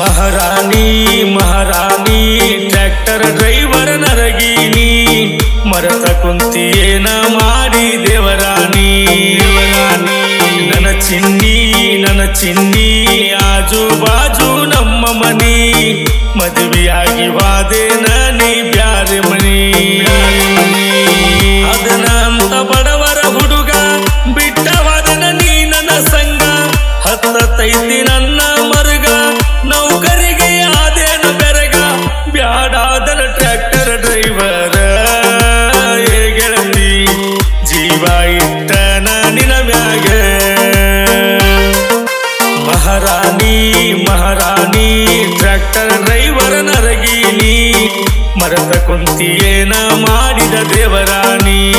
ಮಹಾರಾಣಿ ಮಹಾರಾಣಿ tractor driver ನರಗಿನಿ, ಮರತ ಕುಂತಿಯೇನ ಮಾಡಿ ದೇವರಾಣಿ. ನನ್ನ ಚಿನ್ನಿ ನನ್ನ ಚಿನ್ನಿ, ಆಜು ಬಾಜು ನಮ್ಮ ಮನಿ, ಮದುವೆಯಾಗಿ ವಾದೆ ನನಿ ಬ್ಯಾರೆ ಮನಿ. ಅದನಂತ ಬಡವರ ಹುಡುಗ, ಬಿಟ್ಟವಾದನ ನೀ ನನ್ನ ಸಂಗ ಹತ್ತೈದಿನ ಇಟ್ಟನ ನಿನ ಮ್ಯಾಗ ಮಹಾರಾಣಿ ಮಹಾರಾಣಿ ಟ್ರ್ಯಾಕ್ಟರ್ ಡ್ರೈವರ್ ನರಗೀನಿ. ಮರದ ಕುಂತಿಯೇನ ಮಾಡಿದ ದೇವರಾಣಿ.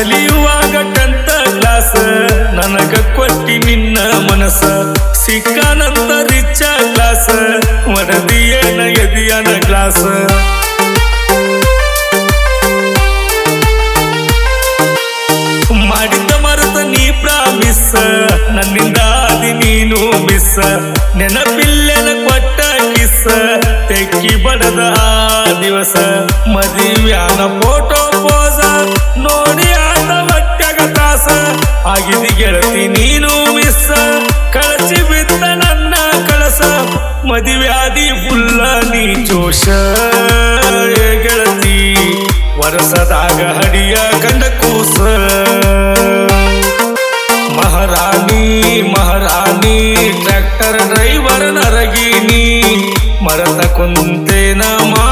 ಕಲಿಯುವಾಗ ಕಂತ ಕ್ಲಾಸ್ ನನಗ ಕೊಟ್ಟಿ ನಿನ್ನ ಮನಸ್ಸ ಸಿಕ್ಕನಂತ ರಿಚ್ಚ ಕ್ಲಾಸ್ ಏನ ಎದಿಯನ ಕ್ಲಾಸ್ ಮಾಡಿದ ಮರೆತ ನೀ ಪ್ರಾಮಿಸ್. ನನ್ನಿಂದ ಅದಿ ನೀನು ಮಿಸ್. ನೆನಪಿಲ್ಲೆನ ಕೊಟ್ಟ ಕಿಸ್. ತೆಕ್ಕಿ ಬಡದ ದಿವಸ. ಮದುವ್ಯಾನ ಫೋಟೋ ಪೋಸ ಆತ ಹೊಟ್ಟೆಗ ಆಗಿದೆ ಗೆಳತಿ ನೀನು ಮಿಸ್ಸ ಕಳಚಿ ಬಿತ್ತ ನನ್ನ ಕಳಸ ಮದುವ್ಯಾದಿ ಫುಲ್ಲ ನೀ ಜೋಶ. ಗೆಳತಿ, ವರಸದಾಗ ಹಡಿಯ ಕಂಡ ಕೂಸ ಮಹಾರಾಣಿ ಮಹಾರಾಣಿ, ಟ್ರ್ಯಾಕ್ಟರ್, ಡ್ರೈವರ್ ನರಗಿನಿ. ಮರತ ಕುಂತೇನ ಮಾಡಿ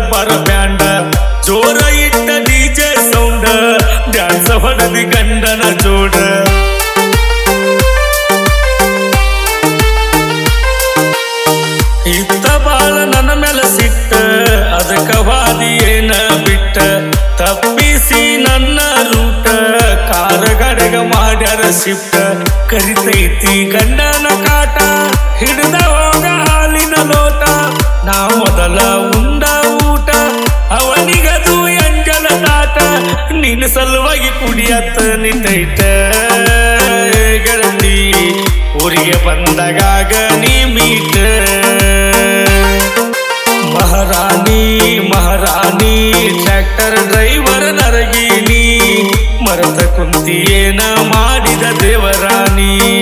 ದರ್ಬಾರ ಬ್ಯಾಂಡ ಜೋರ ಇಟ್ಟ ಡಿಜೆ ಸೌಂಡ ಡ್ಯಾನ್ಸ್ ಹೊಡೆದಿ ಗಂಡನ ಜೋಡ. ಇತ್ತ ಬಾಳ ನನ್ನ ಮೇಲೆ ಸಿಟ್ಟ, ಅದಕ್ಕ ವಾದಿ ಏನ ಬಿಟ್ಟ. ತಪ್ಪಿಸಿ ನನ್ನ ರೂಟ ಕಾರ ಗಡಗ ಮಾಡ್ಯಾರ ಶಿಫ್ಟ ಕರಿತೈತಿ ಗಂಡನ ಕಾಟ, ಹಿಡಿದ ಹೋಗ ಹಾಲಿನ ಲೋಟ. ನಾ ಮೊದಲ ಉಂಡ ನಿನ್ನ ಸಲುವಾಗಿ ಕುಡಿಯತ್ತ ಗೆಳತಿ ಊರಿಗೆ ಬಂದಾಗ ನೀ ಮೀಟ. ಮಹಾರಾಣಿ ಮಹಾರಾಣಿ ಟ್ರ್ಯಾಕ್ಟರ್ ಡ್ರೈವರ್ ನರಗೀನಿ ಮರದ ಕುಂತಿಯೇನ ಮಾಡಿದ ದೇವರಾಣಿ.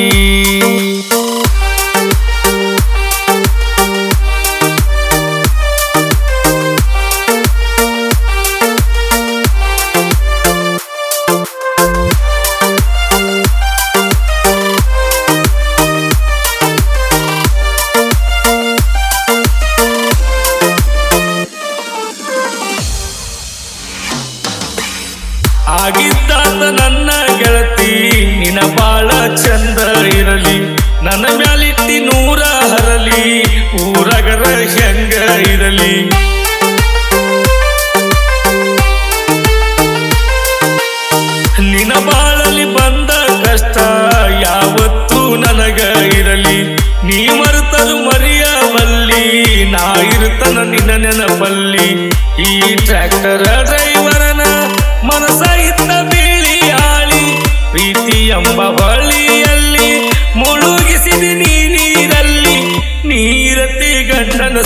ಚಂದ ಇರಲಿ ನನ್ನ ಮ್ಯಾಲಿಟ್ಟಿ ನೂರ ಹರಲಿ ಊರಗರ ಹೆಂಗ ಇರಲಿ? ನಿನ್ನ ಬಾಳಲಿ ಬಂದ ಕಷ್ಟ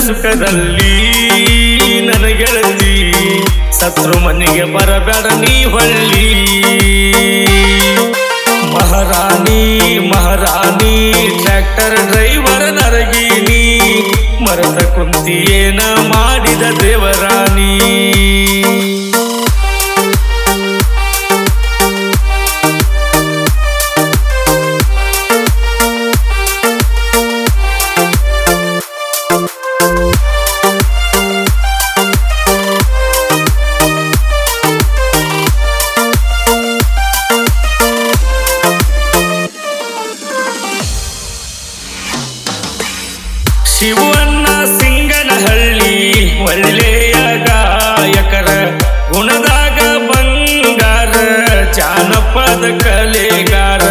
ಸುಖದಲ್ಲಿ ನನ್ನ ಗೆಳತಿ ಸತ್ರು ಮನೆಗೆ ಬರಬೇಡ ನೀ ಹೊಳ್ಳಿ. ಮಹಾರಾಣಿ ಮಹಾರಾಣಿ ಟ್ರ್ಯಾಕ್ಟರ್ ಡ್ರೈವರ್ ನರಗಿನಿ. ಮರದ ಏನ ಮಾಡಿದ ದೇವರಾಣಿ. ಶಿವಣ್ಣ ಸಿಂಗನಹಳ್ಳಿ ಒಳ್ಳೆಯ ಗಾಯಕರ, ಗುಣದಾಗ ಬಂಗಾರ, ಜಾನಪದ ಕಲೆಗಾರ.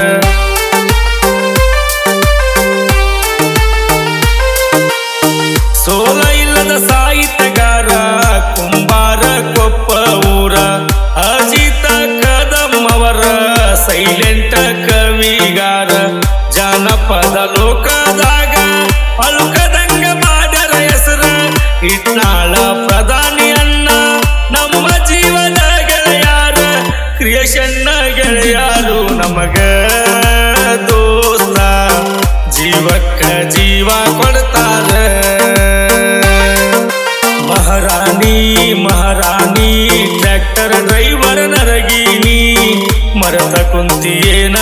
ಸೋಲ ಇಲ್ಲದ ಸಾಹಿತ್ಯಗಾರ, ಕುಂಬಾರ ಕೊಪ್ಪ ಊರ ಅಜಿತ ಕದಮ್ಮವರ, ಸೈಲೆಂಟ ಕವಿಗಾರ, ಜಾನಪದ ಲೋಕದಾಗ ಅಲ್ಕ ಇಟ್ನಾಳ ಪ್ರಧಾನಿ ಅಣ್ಣ ನಮ್ಮ ಜೀವನ ಗೆಳೆಯಾರ ಕ್ರಿಯೇಷನ್ನ ಗೆಳೆಯಾರು ನಮಗ ದೋಸ್ತ. ಜೀವಕ್ಕ ಜೀವ ಕೊಡ್ತಾರ. ಮಹಾರಾಣಿ ಮಹಾರಾಣಿ ಟ್ರ್ಯಾಕ್ಟರ್ ಡ್ರೈವರ್ ನರಗಿನಿ. ಮರತ ಕುಂತಿಯೇನ